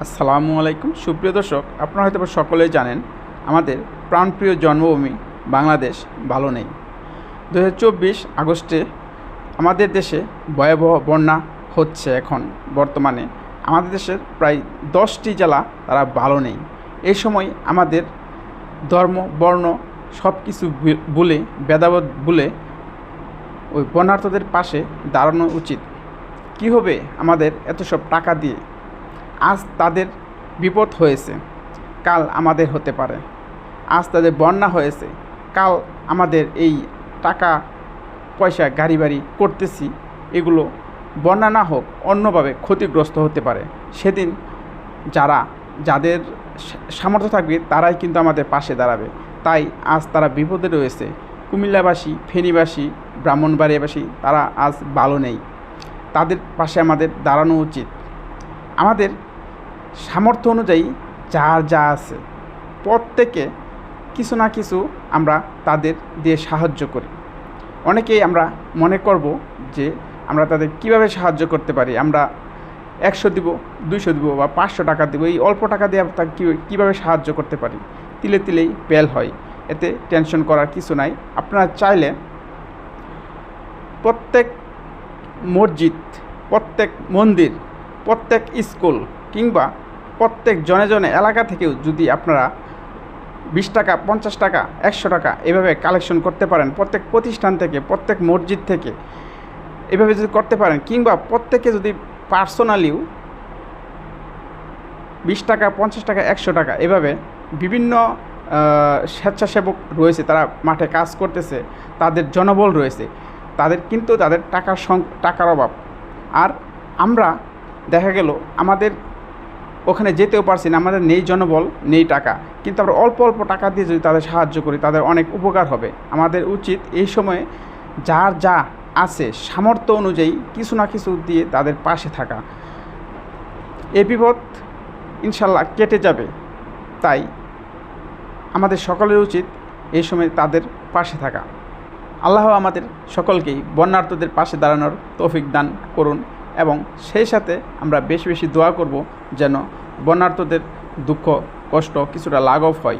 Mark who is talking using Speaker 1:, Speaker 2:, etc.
Speaker 1: আসসালামু আলাইকুম। সুপ্রিয় দর্শক, আপনারা হয়তো সকলেই জানেন, আমাদের প্রাণপ্রিয় জন্মভূমি বাংলাদেশ ভালো নেই। দু হাজার চব্বিশ আগস্টে আমাদের দেশে ভয়াবহ বন্যা হচ্ছে এখন। বর্তমানে আমাদের দেশের প্রায় দশটি জেলা তারা ভালো নেই। এই সময় আমাদের ধর্ম, বর্ণ সব কিছু বলে ভেদাভেদ বলে ওই বন্যার্থদের পাশে দাঁড়ানো উচিত। কী হবে আমাদের এত সব টাকা দিয়ে? আজ তাদের বিপদ হয়েছে। কাল আমাদের হতে পারে। আজ তাদের বন্যা হয়েছে। কাল আমাদের এই টাকা, পয়সা, গাড়ি বাড়ি করতেছি। এগুলো বন্যা না হোক, অন্যভাবে ক্ষতিগ্রস্ত হতে পারে। সেদিন যারা, যাদের সামর্থ্য থাকবে, তারাই কিন্তু আমাদের পাশে দাঁড়াবে। তাই আজ তারা বিপদে রয়েছে। কুমিল্লাবাসী, ফেনীবাসী, ব্রাহ্মণবাড়িয়াবাসী, তারা আজ ভালো নেই। তাদের পাশে আমাদের দাঁড়ানো উচিত। আমাদের সামর্থ্য অনুযায়ী যার যা আছে, প্রত্যেকে কিছু না কিছু আমরা তাদের দিয়ে সাহায্য করি। অনেকেই আমরা মনে করব যে আমরা তাদের কীভাবে সাহায্য করতে পারি। আমরা একশো দিব, দুইশো দিব বা পাঁচশো টাকা দিব, এই অল্প টাকা দিয়ে আমরা তাকে কীভাবে সাহায্য করতে পারি? তিলে তিলেই পেল হয়। এতে টেনশন করার কিছু নাই। আপনারা চাইলে প্রত্যেক মসজিদ, প্রত্যেক মন্দির, প্রত্যেক স্কুল কিংবা প্রত্যেক জনে জনে এলাকা থেকেও যদি আপনারা বিশ টাকা, পঞ্চাশ টাকা, একশো টাকা এভাবে কালেকশন করতে পারেন, প্রত্যেক প্রতিষ্ঠান থেকে, প্রত্যেক মসজিদ থেকে এভাবে যদি করতে পারেন, কিংবা প্রত্যেকে যদি পার্সোনালিও বিশ টাকা, পঞ্চাশ টাকা, একশো টাকা এভাবে বিভিন্ন স্বেচ্ছাসেবক রয়েছে, তারা মাঠে কাজ করতেছে, তাদের জনবল রয়েছে, তাদের কিন্তু তাদের টাকার সং, টাকার অভাব। আর আমরা দেখা গেল আমাদের ওখানে যেতেও পারছি না, আমাদের নেই জনবল, নেই টাকা। কিন্তু আমরা অল্প অল্প টাকা দিয়ে যদি তাদের সাহায্য করি, তাদের অনেক উপকার হবে। আমাদের উচিত এই সময়ে যার যা আছে সামর্থ্য অনুযায়ী কিছু না কিছু দিয়ে তাদের পাশে থাকা। এ বিপদ ইনশাল্লাহ কেটে যাবে। তাই আমাদের সকলের উচিত এই সময় তাদের পাশে থাকা। আল্লাহ আমাদের সকলকেই বন্যার্থদের পাশে দাঁড়ানোর তৌফিক দান করুন। এবং সেই সাথে আমরা বেশি বেশি দোয়া করব যেন বন্যার্থদের দুঃখ, কষ্ট কিছুটা লাঘব হয়।